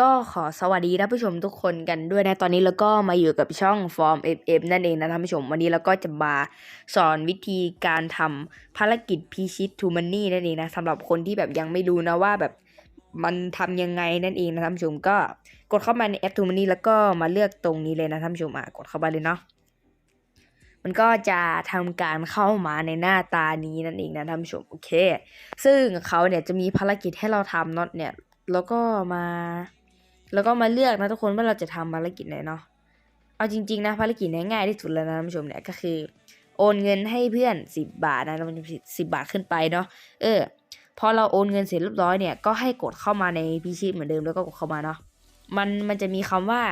ก็ขอสวัสดีท่านผู้ชมทุกคนกันด้วยนะ ตอนนี้เราก็มาอยู่กับช่อง Form FM นั่นเองนะท่านผู้ชม วันนี้เราก็จะมาสอนวิธีการทำภารกิจพิชิต to money นั่นเองนะสำหรับคนที่แบบยังไม่รู้นะว่าแบบมันทำยังไงนั่นเองนะท่านผู้ชมก็กดเข้ามาในแอป to money แล้วก็มาเลือกตรงนี้เลยนะท่านผู้ชมอะกดเข้าไปเลยเนาะมันก็จะทำการเข้ามาในหน้าตานี้นั่นเองนะท่านผู้ชมโอเค ซึ่งเขาเนี่ยจะมีภารกิจให้เราทำเนาะเนี่ยแล้วก็มา แล้วก็มาเลือกนะทุกคนว่าเราจะทำภารกิจไหนเนาะเอาจริงๆนะภารกิจง่ายที่สุดแล้วนะท่านผู้ชมเนี่ยก็คือ โอนเงินให้เพื่อนสิบบาทนะมันสิบบาทขึ้นไปเนาะเออพอเราโอนเงินเสร็จเรียบร้อยเนี่ยก็ให้กดเข้ามาในพิชิตเหมือนเดิมแล้วก็กดเข้ามาเนาะมันมันจะมีคำว่า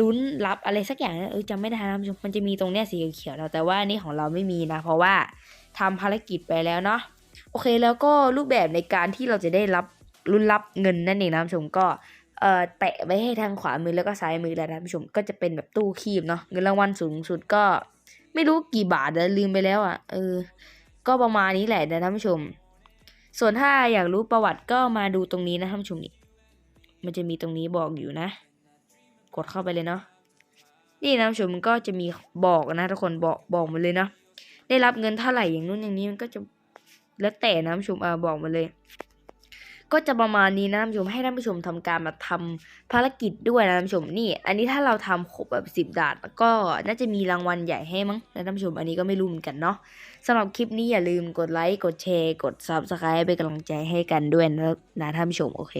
ลุ้นรับอะไรสักอย่างนะเออจำไม่ได้นะท่านผู้ชมมันจะมีตรงเนี้ยสีเขียวๆนะแต่ว่านี่ของเราไม่มีนะ เพราะว่าทำภารกิจไปแล้วเนาะโอเคแล้วก็รูปแบบในการที่เราจะได้รับรุ่นรับเงินนั่นเองนะท่านผู้ชมก็ เอ่อแตะไว้ให้ทางขวามือแล้วก็ซ้ายมือแล้วนะท่านผู้ชมก็จะเป็นแบบตู้คีบเนาะเงินรางวัลสูงสุดก็ ไม่รู้กี่บาทแล้วลืมไปแล้วอะ่ะเออ ก็ประมาณนี้แหละนะท่านผู้ชม ส่วนถ้าอยากรู้ประวัติก็มาดูตรงนี้นะท่านผู้ชมนี่มันจะมีตรงนี้บอกอยู่นะ กดเข้าไปเลยเนาะนี่นะท่านผู้ชมมันก็จะมีบอกนะทุกคนบอกบอกมาเลยเนาะได้รับเงินเท่าไหร่อย่างนู้นอย่างนี้มันก็จะแล้วแต่นะท่านผู้ชมเออบอกมาเลย ก็จะประมาณนี้นะท่านผู้ชมให้ท่านผู้ชมทำการมาทำภารกิจด้วยนะท่านผู้ชมนี่ อันนี้ถ้าเราทำครบแบบสิบด่านก็น่าจะมีรางวัลใหญ่ให้มั้งนะท่านผู้ชมอันนี้ก็ไม่รู้เหมือนกันเนาะสำหรับคลิปนี้อย่าลืมกดไลค์กดแชร์กดซับสไครป์เป็นกำลังใจให้กันด้วยนะนะท่านผู้ชมโอเค